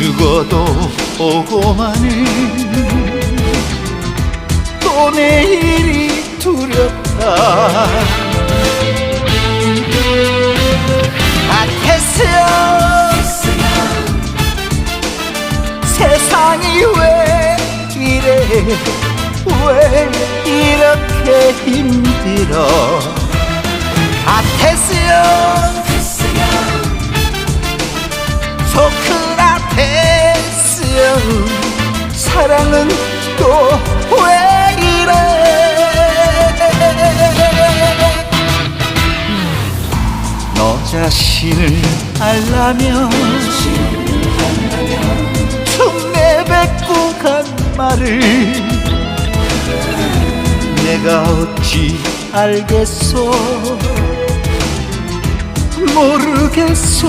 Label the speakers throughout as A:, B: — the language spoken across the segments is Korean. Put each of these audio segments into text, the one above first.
A: 죽어도 오고만은 또 내일이 두렵다. 아테스요 세상이 왜 이래? 왜 이렇게 힘들어? 아테스요 사랑은 또왜 이래? 너 자신을 알라면 좀 내뱉고 간 말을 내가 어찌 알겠소? 모르겠소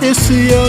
A: 태수연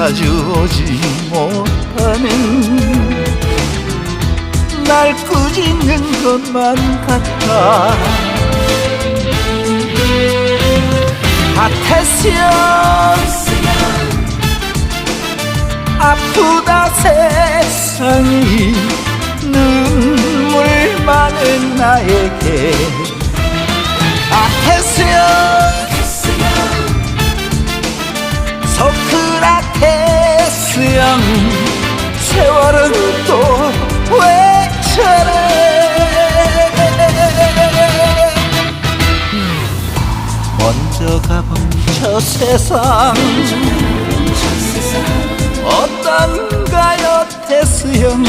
A: 자주 오지 못하는 날 꾸짖는 것만 같아. 아테시언 아프다 세상이 눈물 많은 나에게. 아테시언 소크라 형 세월은 또 왜 저래 먼저 가본 저 세상 어떤가요 테스 형?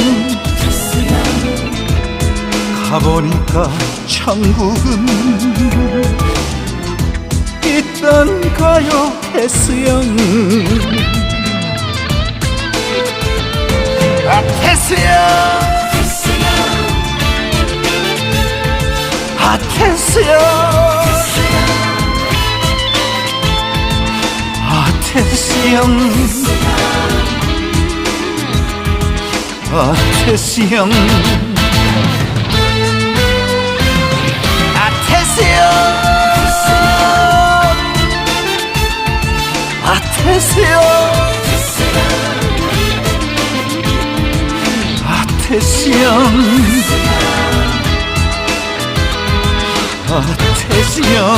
A: 가보니까 천국은 있던가요 테스 형 형 아, 테스 형 아테스요 아테스요